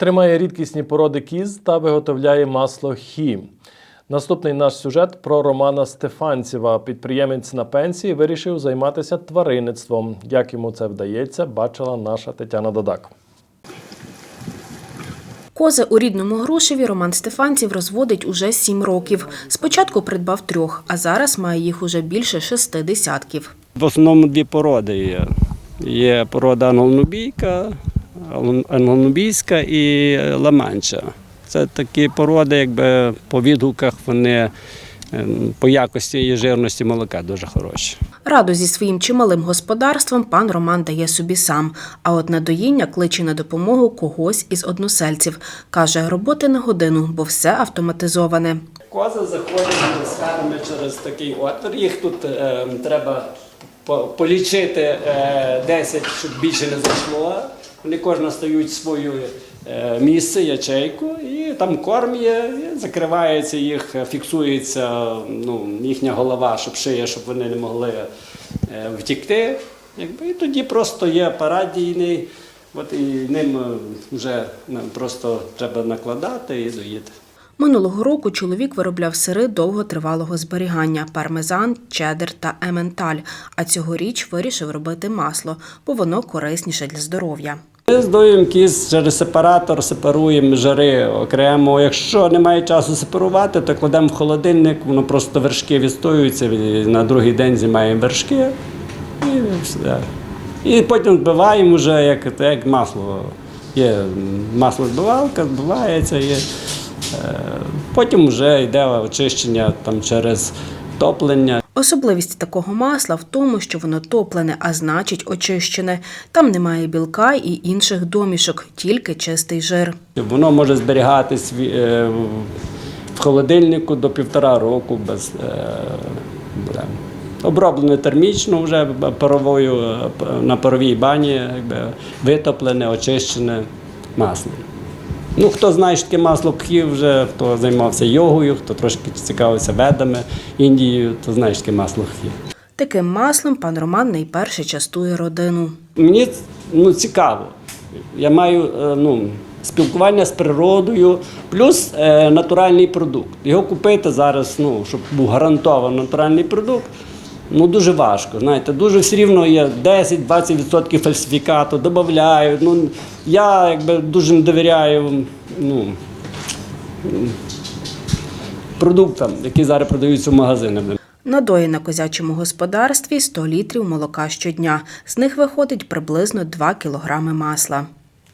Тримає рідкісні породи кіз та виготовляє масло хі. Наступний наш сюжет про Романа Стефанцєва. Підприємець на пенсії вирішив займатися тваринництвом. Як йому це вдається, бачила наша Тетяна Додак. Кози у рідному Грушеві Роман Стефанців розводить уже сім років. Спочатку придбав трьох, а зараз має їх уже більше шести десятків. В основному дві породи є. Є порода англонубійка, англонубійська і ламанча. Це такі породи, якби по відгуках вони ем, по якості і жирності молока дуже хороші. Раду зі своїм чималим господарством пан Роман дає собі сам. А от на доїння кличе на допомогу когось із односельців. Каже, роботи на годину, бо все автоматизоване. Кози заходять схемами через такий отвір. Їх тут е, треба полічити е, 10, щоб більше не зайшло. Вони кожна стають свою е, місце, ячейку, і там корм є, і закривається їх, фіксується ну, їхня голова, щоб шия, щоб вони не могли е, втікти. Якби, і тоді просто є парадійний, от і ним е, вже просто треба накладати і доїти. Минулого року чоловік виробляв сири довготривалого зберігання пармезан, чеддер та ементаль. А цьогоріч вирішив робити масло, бо воно корисніше для здоров'я. Ми здоюємо кіз через сепаратор, сепаруємо жири окремо. Якщо немає часу сепарувати, то кладемо в холодильник, воно просто вершки відстоюються, на другий день знімаємо вершки і все. І потім збиваємо вже як, як масло. Є маслозбивалка, збивається. Є. Е, Потім вже йде очищення там, через топлення. Особливість такого масла в тому, що воно топлене, а значить очищене. Там немає білка і інших домішок, тільки чистий жир. Воно може зберігатись в- е, холодильнику до півтора року без е, буде. оброблене термічно вже паровою е, на паровій бані, якби, витоплене, очищене масло. Ну, хто знає, що таке масло пхі, вже хто займався йогою, хто трошки цікавився ведами Індією, то знає, що таке масло пхі. Таким маслом пан Роман найперше частує родину. Мені ну, цікаво. Я маю е, ну, спілкування з природою, плюс е, натуральний продукт. Його купити зараз, ну, щоб був гарантований натуральний продукт, ну дуже важко. Знаєте, дуже все рівно є 10-20% фальсифікату, додають. Ну, я якби дуже не довіряю ну, продуктам, які зараз продаються в магазинах. Надої на козячому господарстві 100 літрів молока щодня. З них виходить приблизно 2 кілограми масла.